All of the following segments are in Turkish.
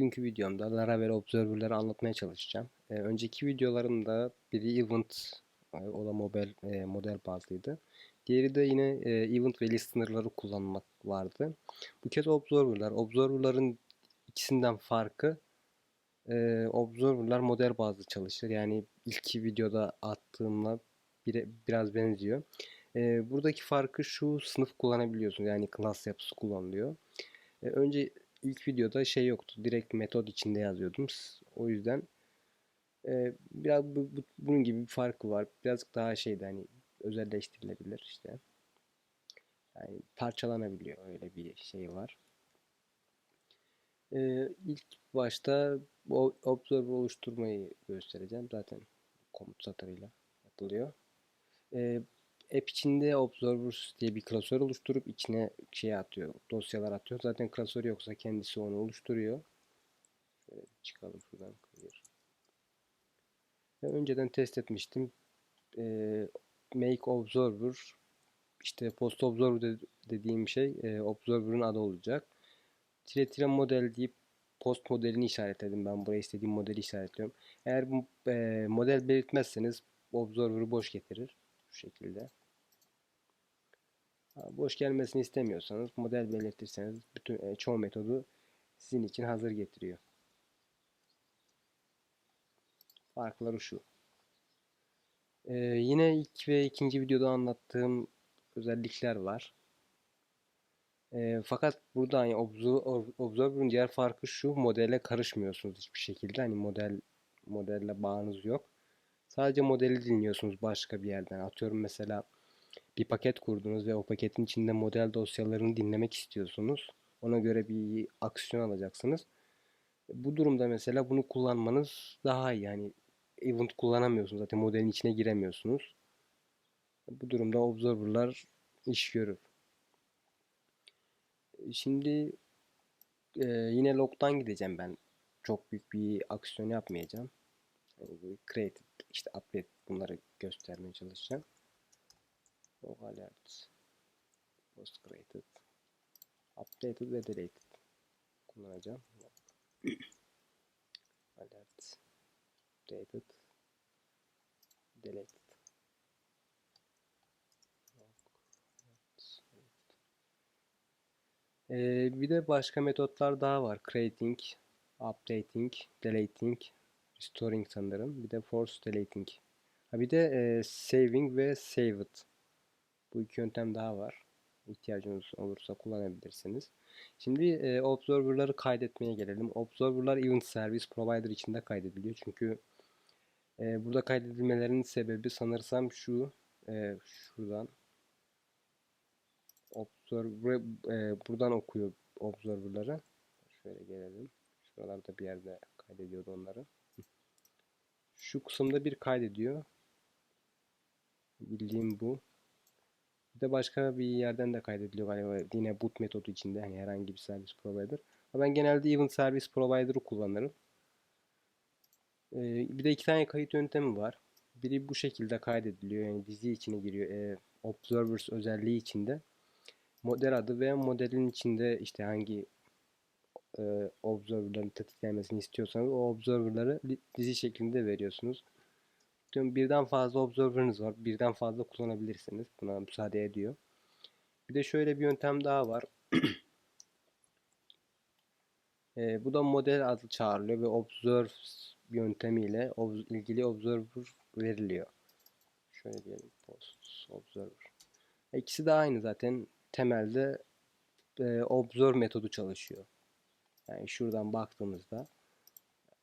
Bugünkü videomda Laravel Observer'ları anlatmaya çalışacağım. Ee, önceki videolarımda biri event, e, o da model, e, model bazlıydı. Diğeri de yine e, event ve listener'ları kullanmak vardı. Bu kez Observer'lar. Observer'ların ikisinden farkı e, Observer'lar model bazlı çalışır. Yani ilk videoda attığımla bire, biraz benziyor. E, buradaki farkı şu sınıf kullanabiliyorsun. Yani class yapısı kullanılıyor. E, önce ilk videoda şey yoktu. Direkt metod içinde yazıyordum. O yüzden e, biraz bu, bu, bunun gibi bir farkı var. Birazcık daha şeyde hani özelleştirilebilir işte. Yani parçalanabiliyor öyle bir şey var. E, ilk başta o observer oluşturmayı göstereceğim. Zaten komut satırıyla yapılıyor. E, app içinde Observers diye bir klasör oluşturup içine şey atıyor, dosyalar atıyor. Zaten klasör yoksa kendisi onu oluşturuyor. Şöyle çıkalım şuradan. Ve önceden test etmiştim. E, make Observer işte post Observer dediğim şey e, Observer'ın adı olacak. Tire tire model deyip post modelini işaretledim. Ben buraya istediğim modeli işaretliyorum. Eğer e, model belirtmezseniz Observer'ı boş getirir. Şu şekilde. Boş gelmesini istemiyorsanız model belirtirseniz bütün e, çoğu metodu sizin için hazır getiriyor. Farkları şu. Ee, yine ilk ve ikinci videoda anlattığım özellikler var. E, fakat burada hani Observer'ın diğer farkı şu modele karışmıyorsunuz hiçbir şekilde. Hani model modelle bağınız yok. Sadece modeli dinliyorsunuz başka bir yerden. Atıyorum mesela bir paket kurdunuz ve o paketin içinde model dosyalarını dinlemek istiyorsunuz. Ona göre bir aksiyon alacaksınız. Bu durumda mesela bunu kullanmanız daha iyi. Yani event kullanamıyorsunuz. Zaten modelin içine giremiyorsunuz. Bu durumda observer'lar iş görür. Şimdi e, yine log'dan gideceğim ben. Çok büyük bir aksiyon yapmayacağım. Yani create, işte update bunları göstermeye çalışacağım. Log alerts post created updated ve deleted kullanacağım. alert updated deleted Ee, bir de başka metotlar daha var. Creating, updating, deleting, restoring sanırım. Bir de force deleting. Ha bir de e, saving ve save it. Bu iki yöntem daha var. İhtiyacınız olursa kullanabilirsiniz. Şimdi e, Observer'ları kaydetmeye gelelim. Observer'lar Event Service Provider içinde kaydediliyor. Çünkü e, burada kaydedilmelerinin sebebi sanırsam şu. E, şuradan Observer, e, buradan okuyor Observer'ları. Şöyle gelelim. Şuralarda bir yerde kaydediyordu onları. Şu kısımda bir kaydediyor. Bildiğim bu. Bir de başka bir yerden de kaydediliyor galiba. Yine boot metodu içinde hani herhangi bir service provider. Ama ben genelde event service provider'ı kullanırım. Ee, bir de iki tane kayıt yöntemi var. Biri bu şekilde kaydediliyor. Yani dizi içine giriyor. Ee, observers özelliği içinde. Model adı ve modelin içinde işte hangi e, observer'ların tetiklenmesini istiyorsanız o observer'ları dizi şeklinde veriyorsunuz. Diyorum birden fazla observer'ınız var. Birden fazla kullanabilirsiniz. Buna müsaade ediyor. Bir de şöyle bir yöntem daha var. e, bu da model adı çağrılıyor ve observe yöntemiyle ob ilgili observer veriliyor. Şöyle diyelim post observer. İkisi de aynı zaten. Temelde e, observe metodu çalışıyor. Yani şuradan baktığımızda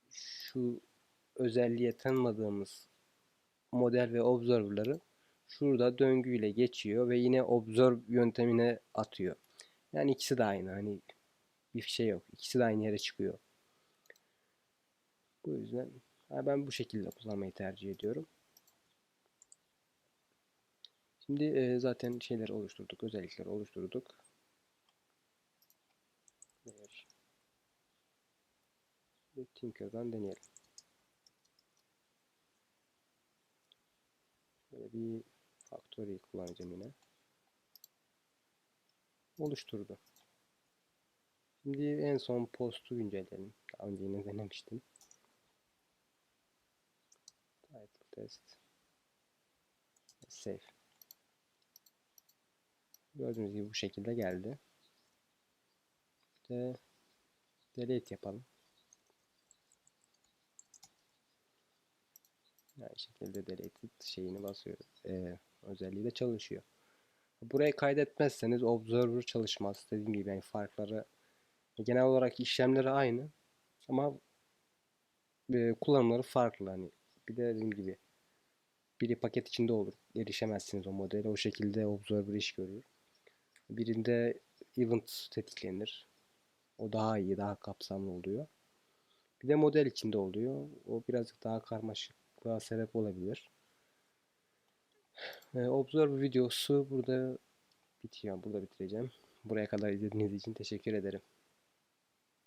şu özelliğe tanımadığımız model ve observer'ları şurada döngüyle geçiyor ve yine observe yöntemine atıyor. Yani ikisi de aynı. Hani bir şey yok. İkisi de aynı yere çıkıyor. Bu yüzden ben bu şekilde kullanmayı tercih ediyorum. Şimdi e, zaten şeyler oluşturduk. Özellikleri oluşturduk. Tinker'dan deneyelim. Böyle bir factory kullanacağım yine. Oluşturdu. Şimdi en son postu güncelleyelim. Daha önce yine denemiştim. Title test. Save. Gördüğünüz gibi bu şekilde geldi. De delete yapalım. Aynı şekilde deleted şeyini basıyor. Ee, özelliği de çalışıyor. Buraya kaydetmezseniz observer çalışmaz. Dediğim gibi yani farkları genel olarak işlemleri aynı ama e, kullanımları farklı. Hani bir de dediğim gibi biri paket içinde olur. Erişemezsiniz o modele. O şekilde observer iş görür. Birinde event tetiklenir. O daha iyi, daha kapsamlı oluyor. Bir de model içinde oluyor. O birazcık daha karmaşıklığa sebep olabilir. Observer videosu burada bitiyor. Burada bitireceğim. Buraya kadar izlediğiniz için teşekkür ederim.